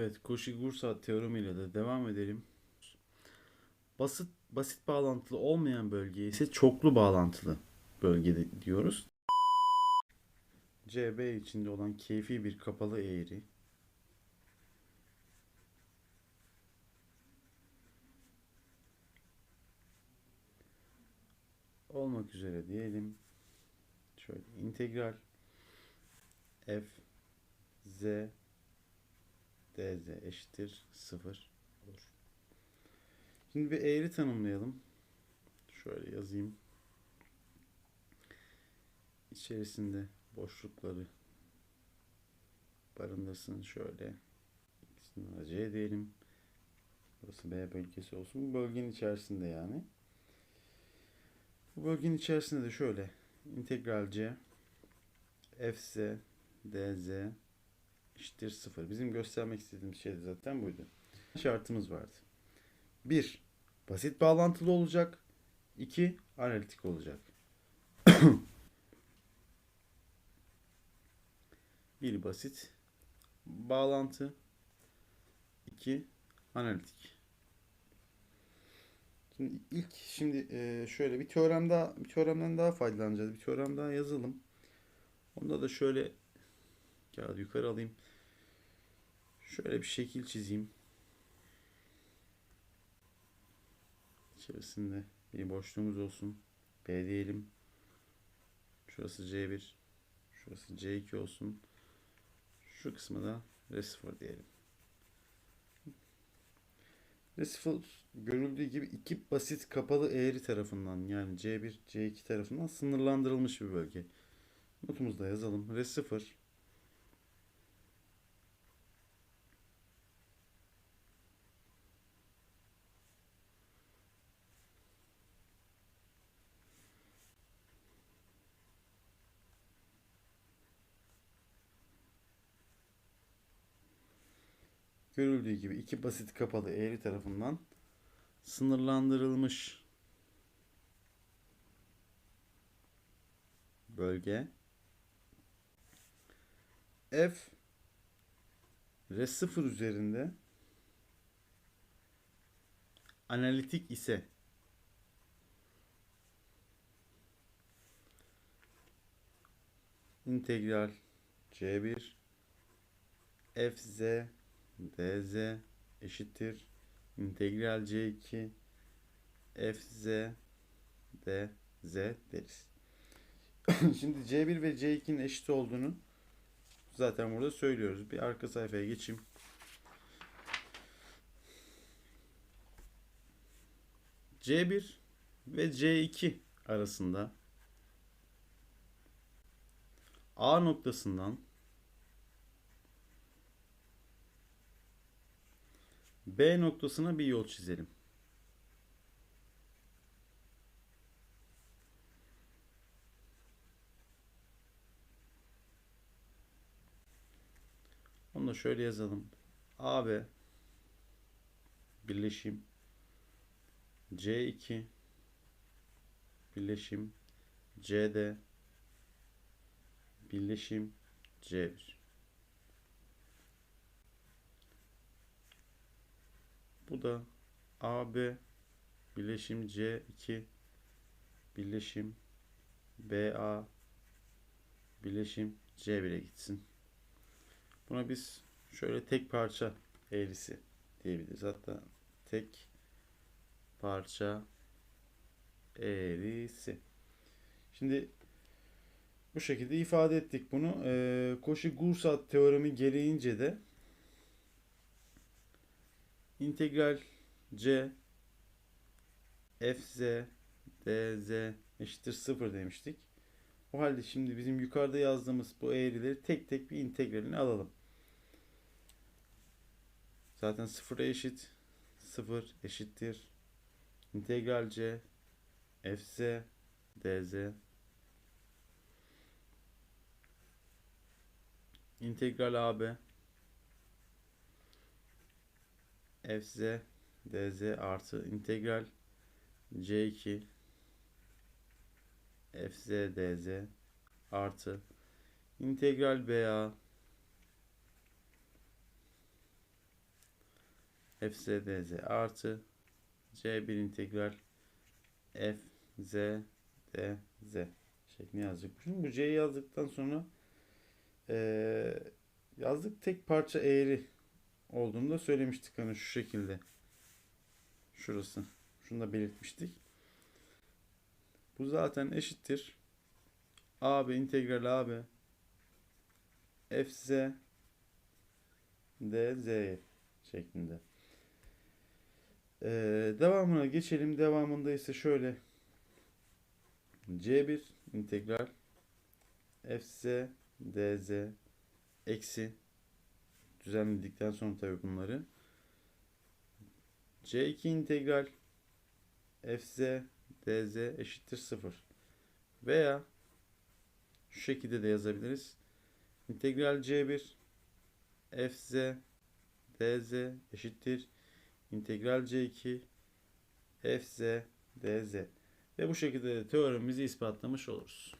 Evet, Cauchy-Goursat teoremiyle de devam edelim. Basit basit bağlantılı olmayan bölgeye ise çoklu bağlantılı bölge diyoruz. CB içinde olan keyfi bir kapalı eğri olmak üzere diyelim. Şöyle integral f z dz eşittir 0 olur. Şimdi bir eğri tanımlayalım. Şöyle yazayım. İçerisinde boşlukları barındırsın şöyle. İkisini c diyelim. Burası B bölgesi olsun. Bu bölgenin içerisinde yani. Bu bölgenin içerisinde de şöyle integral c fz dz eşittir 0. Bizim göstermek istediğimiz şey de zaten buydu. Şartımız vardı. 1. Basit bağlantılı olacak. 2. Analitik olacak. bir basit bağlantı. 2. Analitik. Şimdi ilk şimdi e, şöyle bir teorem daha bir teoremden daha faydalanacağız. Bir teorem daha yazalım. Onda da şöyle kağıdı yukarı alayım. Şöyle bir şekil çizeyim. İçerisinde bir boşluğumuz olsun. B diyelim. Şurası C1. Şurası C2 olsun. Şu kısmı da R0 diyelim. R0 görüldüğü gibi iki basit kapalı eğri tarafından yani C1, C2 tarafından sınırlandırılmış bir bölge. Notumuzda yazalım. R0 görüldüğü gibi iki basit kapalı eğri tarafından sınırlandırılmış bölge. F R0 üzerinde analitik ise integral C1 FZ dz eşittir integral c2 fz dz deriz. Şimdi c1 ve c2'nin eşit olduğunu zaten burada söylüyoruz. Bir arka sayfaya geçeyim. C1 ve C2 arasında A noktasından B noktasına bir yol çizelim. Onu da şöyle yazalım. AB birleşim C2 birleşim CD birleşim C1 Bu da AB birleşim C2 birleşim BA birleşim C1'e gitsin. Buna biz şöyle tek parça eğrisi diyebiliriz. Hatta tek parça eğrisi. Şimdi bu şekilde ifade ettik bunu. Ee, Cauchy-Goursat teoremi gereğince de integral c fz dz eşittir 0 demiştik. O halde şimdi bizim yukarıda yazdığımız bu eğrileri tek tek bir integralini alalım. Zaten 0'a eşit. 0 eşittir. İntegral c fz dz integral ab fz dz artı integral c2 fz dz artı integral ba f z dz artı c1 integral f z dz şeklinde yazdık. Şimdi bu c'yi yazdıktan sonra eee yazdık tek parça eğri olduğunu da söylemiştik hani şu şekilde. Şurası. Şunu da belirtmiştik. Bu zaten eşittir. AB integral AB fz dz şeklinde. Ee, devamına geçelim. Devamında ise şöyle c1 integral fz dz eksi düzenledikten sonra tabi bunları c2 integral fz dz eşittir 0 veya şu şekilde de yazabiliriz. İntegral c1 fz dz eşittir integral c2 fz dz ve bu şekilde de teoremimizi ispatlamış oluruz.